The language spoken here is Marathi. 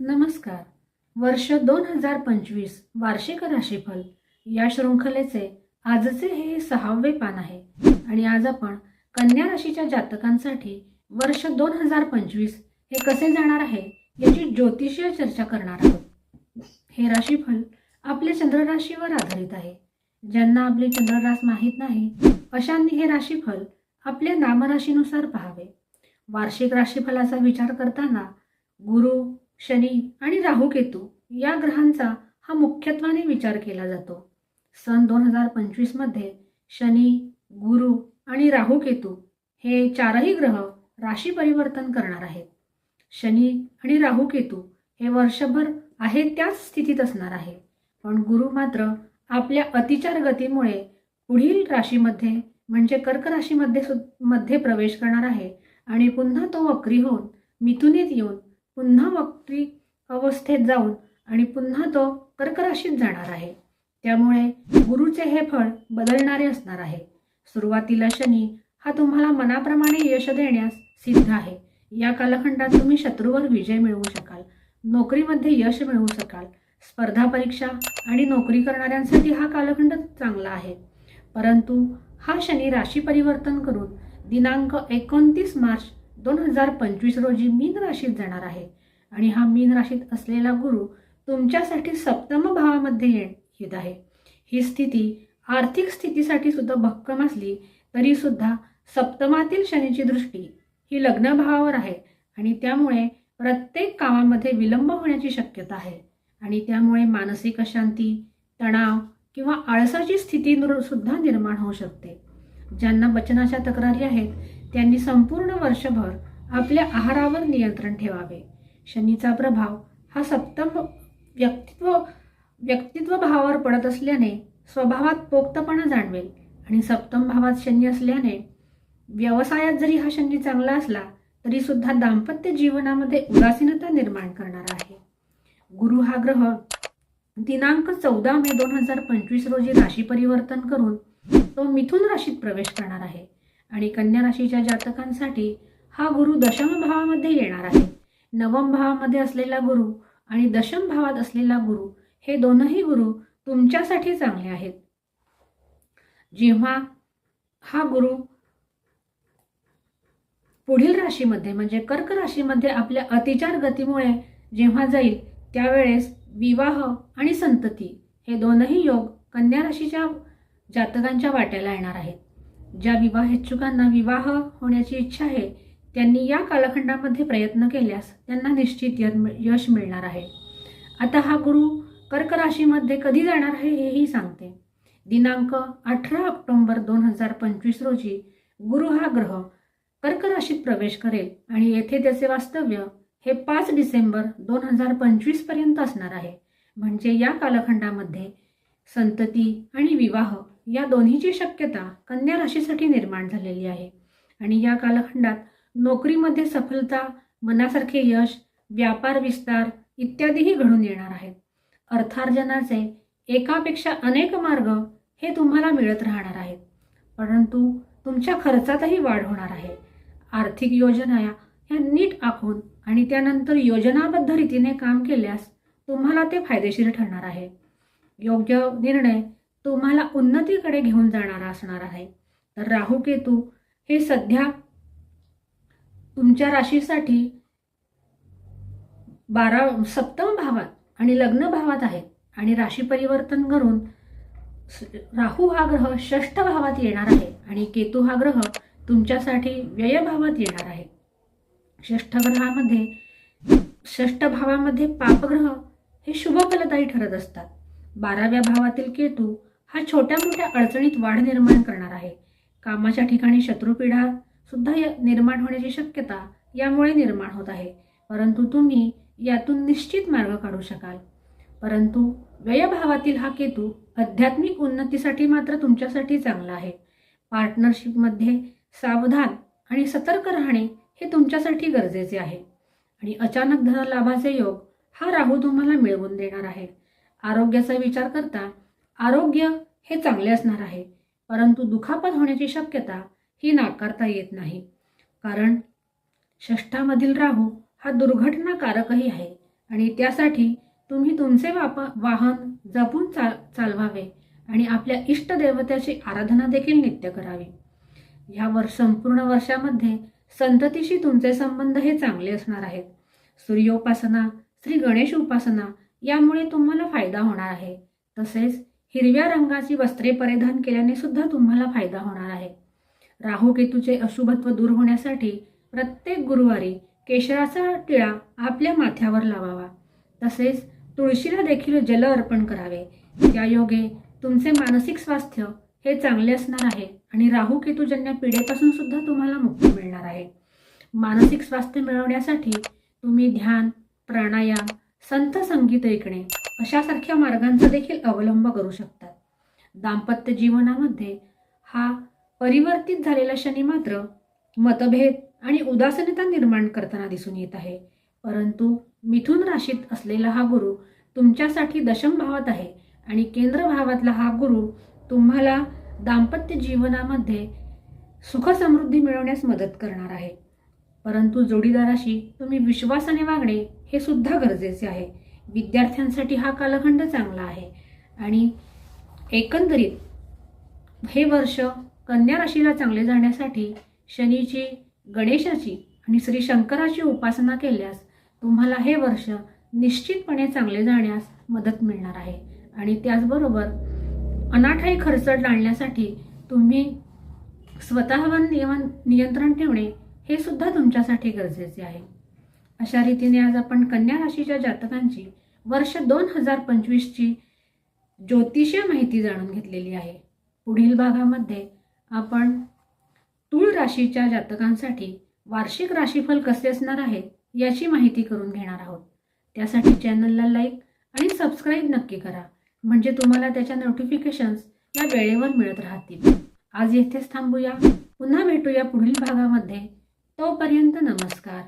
नमस्कार. वर्ष दोन हजार पंचवीस वार्षिक राशीफल या शृंखलेचे आजचे हे सहावे पान आहे. आणि आज आपण कन्या राशीच्या जातकांसाठी वर्ष दोन हजार पंचवीस हे कसे जाणार आहे याची ज्योतिषीय चर्चा करणार आहोत. हे राशीफल आपल्या चंद्रराशीवर आधारित आहे. ज्यांना आपली चंद्ररास माहीत नाही अशांनी हे राशीफल आपल्या नामराशीनुसार पहावे. वार्षिक राशीफलाचा विचार करताना गुरु शनी आणि राहू केतू या ग्रहांचा हा मुख्यत्वाने विचार केला जातो. सन दोन हजार पंचवीसमध्ये शनी गुरु आणि राहू केतू हे चारही ग्रह राशी परिवर्तन करणार आहेत. शनी आणि राहू केतू हे वर्षभर आहे त्याच स्थितीत असणार आहे. पण गुरु मात्र आपल्या अतिचार गतीमुळे पुढील राशीमध्ये म्हणजे कर्क राशीमध्ये सु मध्ये प्रवेश करणार आहे आणि पुन्हा तो वक्री होऊन मिथुनीत येऊन पुन्हा वक्री अवस्थेत जाऊन आणि पुन्हा तो कर्कराशीत जाणार आहे. त्यामुळे गुरुचे हे फळ बदलणारे असणार आहे. सुरुवातीला शनी हा तुम्हाला मनाप्रमाणे यश देण्यास सिद्ध आहे. या कालखंडात तुम्ही शत्रूवर विजय मिळवू शकाल नोकरीमध्ये यश मिळवू शकाल स्पर्धा परीक्षा आणि नोकरी करणाऱ्यांसाठी हा कालखंड चांगला आहे. परंतु हा शनी राशी परिवर्तन करून दिनांक एकोणतीस मार्च दोन हजार पंचवीस रोजी मीन राशीत जाणार आहे. आणि हा मीन राशीत असलेला गुरु तुमच्यासाठी सप्तम भावामध्ये येत आहे. ही स्थिती आर्थिक स्थितीसाठी सुद्धा भक्कम असली तरी सुद्धा सप्तमातील शनीची दृष्टी ही लग्न भावावर आहे. आणि त्यामुळे प्रत्येक कामामध्ये विलंब होण्याची शक्यता आहे. आणि त्यामुळे मानसिक अशांती तणाव किंवा आळसाची स्थिती सुद्धा निर्माण होऊ शकते. ज्यांना वचनाच्या तक्रारी आहेत त्यांनी संपूर्ण वर्षभर आपल्या आहारावर नियंत्रण ठेवावे. शनीचा प्रभाव हा सप्तम व्यक्तित्व व्यक्तित्व भावावर पडत असल्याने स्वभावात पोक्तपणा जाणवेल आणि सप्तम भावात शनी असल्याने व्यवसायात जरी हा शनी चांगला असला तरी सुद्धा दाम्पत्य जीवनामध्ये उदासीनता निर्माण करणारा आहे. गुरु हा ग्रह दिनांक चौदा मे दोन हजार पंचवीस रोजी राशी परिवर्तन करून तो मिथुन राशीत प्रवेश करणार आहे. आणि कन्या राशीच्या जातकांसाठी हा गुरु दशम भावामध्ये येणार आहे. नवम भावामध्ये असलेला गुरु आणि दशम भावात असलेला गुरु हे दोनही गुरु तुमच्यासाठी चांगले आहेत. जेव्हा हा गुरु पुढील राशीमध्ये म्हणजे कर्क राशीमध्ये आपल्या अतिचार गतीमुळे जेव्हा जाईल त्यावेळेस विवाह आणि संतती हे दोनही योग कन्या राशीच्या जातकांच्या वाट्याला येणार आहेत. ज्या विवाह इच्छुकांना विवाह होण्याची इच्छा आहे त्यांनी या कालखंडामध्ये प्रयत्न केल्यास त्यांना निश्चित यश मिळणार आहे. आता हा गुरु कर्क राशीमध्ये कधी जाणार आहे हेही सांगते. दिनांक अठरा ऑक्टोंबर दोन हजार पंचवीस रोजी गुरु हा ग्रह कर्क राशीत प्रवेश करेल आणि येथे त्याचे वास्तव्य हे पाच डिसेंबर दोन हजार पंचवीसपर्यंत असणार आहे. म्हणजे या कालखंडामध्ये संतती आणि विवाह या दोन्हीची शक्यता कन्या राशीसाठी निर्माण झालेली आहे. आणि या कालखंडात नोकरीमध्ये सफलता मनासारखे यश व्यापार विस्तार इत्यादीही घडून येणार आहेत. अर्थार्जनाचे एकापेक्षा अनेक मार्ग हे तुम्हाला मिळत राहणार आहेत. परंतु तुमच्या खर्चातही वाढ होणार आहे. आर्थिक योजना ह्या नीट आखून आणि त्यानंतर योजनाबद्ध रीतीने काम केल्यास तुम्हाला ते फायदेशीर ठरणार आहे. योग्य निर्णय तुम्हाला उन्नतीकडे घेऊन जाणारा असणार आहे. तर राहू केतू हे सध्या तुमच्या राशीसाठी बारा सप्तम भावात आणि लग्न भावात आहेत. आणि राशी परिवर्तन करून राहू हा ग्रह षष्ठ भावात येणार आहे. आणि केतू हा ग्रह तुमच्यासाठी व्ययभावात येणार आहे. षष्ठ ग्रहामध्ये षष्ठ भावामध्ये पापग्रह हे शुभफलदायी ठरत असतात. बाराव्या भावातील केतू हा छोट्या मोठ्या अडचणीत वाढ निर्माण करणार आहे. कामाच्या ठिकाणी शत्रुपीढा सुद्धा निर्माण होण्याची शक्यता यामुळे निर्माण होत आहे. परंतु तुम्ही यातून निश्चित मार्ग काढू शकाल. परंतु व्ययभावातील हा केतू आध्यात्मिक उन्नतीसाठी मात्र तुमच्यासाठी चांगला आहे. पार्टनरशिपमध्ये सावधान आणि सतर्क राहणे हे तुमच्यासाठी गरजेचे आहे. आणि अचानक धनलाभाचे योग हा राहू तुम्हाला मिळवून देणार आहे. आरोग्याचा विचार करता आरोग्य हे चांगले असणार आहे परंतु दुखापत होण्याची शक्यता ही नाकारता येत नाही. कारण षष्ठामधील राहू हा दुर्घटनाकारकही आहे आणि त्यासाठी तुम्ही तुमचे वाप वाहन जपून चाल चालवावे आणि आपल्या इष्टदेवतेची आराधना देखील नित्य करावी. यावर संपूर्ण वर्षामध्ये संततीशी तुमचे संबंध हे चांगले असणार आहेत. सूर्योपासना श्री गणेश उपासना यामुळे तुम्हाला फायदा होणार आहे. तसेच हिरव्या रंगाची वस्त्रे परिधान केल्याने सुद्धा तुम्हाला फायदा होणार आहे. राहू केतूचे अशुभत्व दूर होण्यासाठी प्रत्येक गुरुवारी केशराचा टिळा आपल्या माथ्यावर लावावा. तसेच तुळशीला देखील जल अर्पण करावे. त्या योगे तुमचे मानसिक स्वास्थ्य हे चांगले असणार आहे आणि राहू केतूजन्य पिढेपासून सुद्धा तुम्हाला मुक्ती मिळणार आहे. मानसिक स्वास्थ्य मिळवण्यासाठी तुम्ही ध्यान प्राणायाम संत संगीत ऐकणे अशासारख्या मार्गांचा देखील अवलंब करू शकतात. दाम्पत्य जीवनामध्ये हा परिवर्तित झालेला शनी मात्र मतभेद आणि उदासीनता निर्माण करताना दिसून येत आहे. परंतु मिथुन राशीत असलेला हा गुरु तुमच्यासाठी दशम भावात आहे आणि केंद्र भावातला हा गुरु तुम्हाला दाम्पत्य जीवनामध्ये सुख समृद्धी मिळवण्यास मदत करणार आहे. परंतु जोडीदाराशी तुम्ही विश्वासाने वागणे हे सुद्धा गरजेचे आहे. विद्यार्थ्यांसाठी हा कालखंड चांगला आहे. आणि एकंदरीत हे वर्ष कन्या राशीला चांगले जाण्यासाठी शनीची गणेशाची आणि श्री शंकराची उपासना केल्यास तुम्हाला हे वर्ष निश्चितपणे चांगले जाण्यास मदत मिळणार आहे. आणि त्याचबरोबर अनाठाई खर्च टाळण्यासाठी तुम्ही स्वतःवर नियमन नियंत्रण ठेवणे हे सुद्धा तुमच्यासाठी गरजेचे आहे. अशा रीतीने आज आपण कन्या राशीच्या जातकांची वर्ष दोन हजार पंचवीसची ज्योतिषीय माहिती जाणून घेतलेली आहे. पुढील भागामध्ये आपण तूळ राशीच्या जातकांसाठी वार्षिक राशीफल कसे असणार आहे याची माहिती करून घेणार आहोत. त्यासाठी चॅनलला लाईक आणि सबस्क्राईब नक्की करा. म्हणजे तुम्हाला त्याच्या नोटिफिकेशन्स या वेळेवर मिळत राहतील. आज येथेच थांबूया. पुन्हा भेटूया पुढील भागामध्ये. तोपर्यंत नमस्कार.